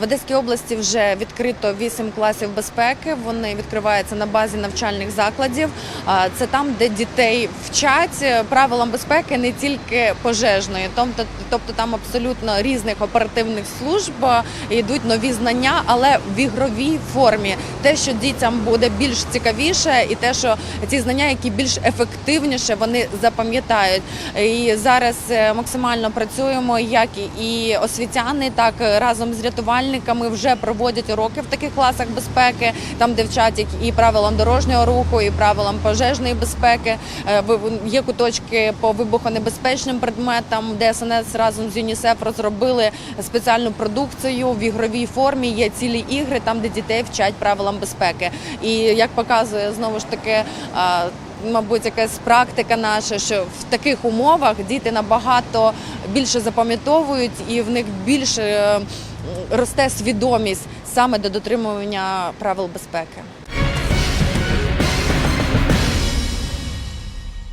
В Одеській області вже відкрито 8 класів безпеки. Вони відкриваються на базі навчальних закладів. Це там, де дітей вчать правилам безпеки не тільки пожежної, тобто, тобто там абсолютно різних оперативних служб йдуть нові знання, але в ігровій формі. Те, що дітям буде більш цікавіше, і те, що ці знання, які більш ефективніше, вони запам'ятають. І зараз е, максимально працюємо, як і освітяни, так разом з рятувальниками вже проводять уроки в таких класах безпеки, там де вчать і правилам дорожнього руху, і правилам пожежної безпеки. Е, Є куточки по вибухонебезпечним предметам, де СНС разом з ЮНІСЕФ розробили спеціальну продукцію в ігровій формі. Є цілі ігри, там де дітей вчать правилам безпеки. І як показує знову ж таки. Мабуть, якась практика наша, що в таких умовах діти набагато більше запам'ятовують і в них більше е, росте свідомість саме до дотримування правил безпеки.